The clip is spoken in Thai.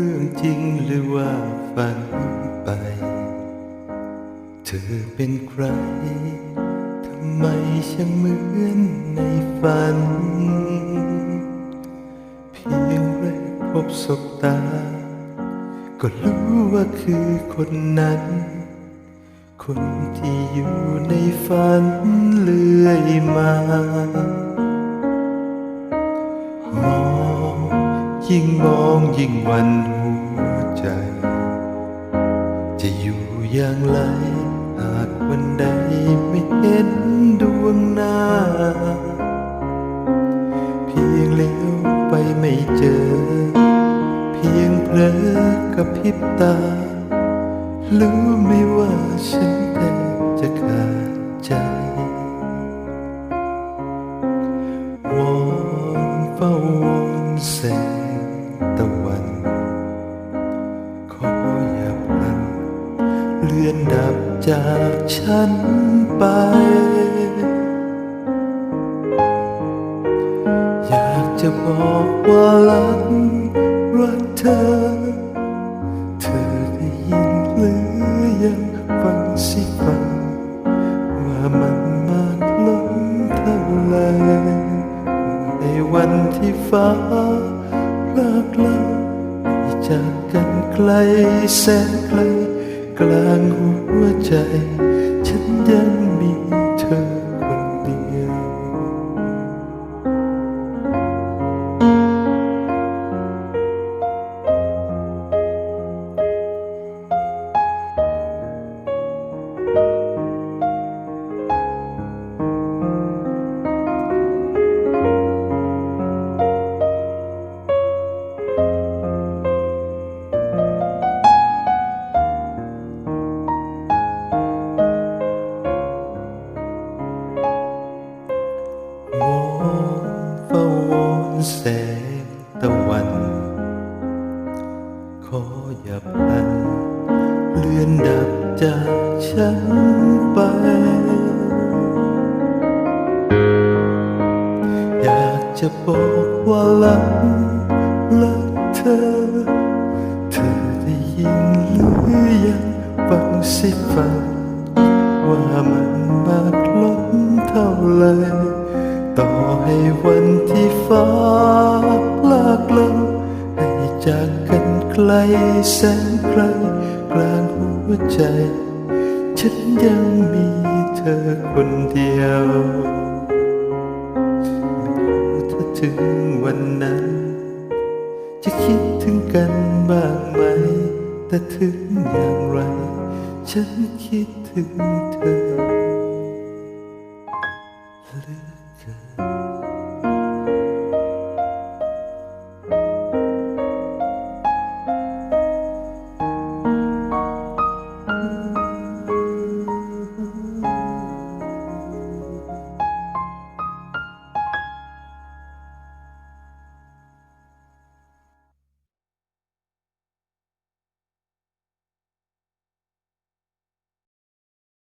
รื่องจริงหรือว่าฝันไป เธอเป็นใคร ทำไมช่างเหมือนในฝัน เพียงแรกพบศบตา ก็รู้ว่าคือคนนั้น คนที่อยู่ในฝันเลื่อยมา ยิ่งมองยิ่งหวันหัวใจ จะอยู่อย่างไร หากวันใดไม่เห็นดวงหน้า เพียงเลี้ยวไปไม่เจอ เพียงเพลอกับพิบตา รู้ไหม่ว่าฉันแทบจะขาด อนดับจากฉันไป อยากจะบอกว่ารักรักเธอ เธอได้ยินหรือยังฟังสิฟัง ว่ามันมากล้นเท่าไรในวันที่ฟ้าพลากเราจากกันไกลแสนไกล กลางหัวใจ ฉันยังมี แสงตะวัน ขออย่าพัน เลื่อนดับจากฉันไป อยากจะบอกว่ารักรักเธอ เธอได้ยินหรือยังฟังสิฟังว่ามันมากล้นเท่าไร ไลแสนไกลกลางหัวใจ ฉันยังมีเธอคนเดียวไม่รู้ถ้าถึงวันนั้น จะคิดถึงกันบ้างไหม แต่ถึงอย่างไร ฉันคิดถึงเธอเหลือเกิน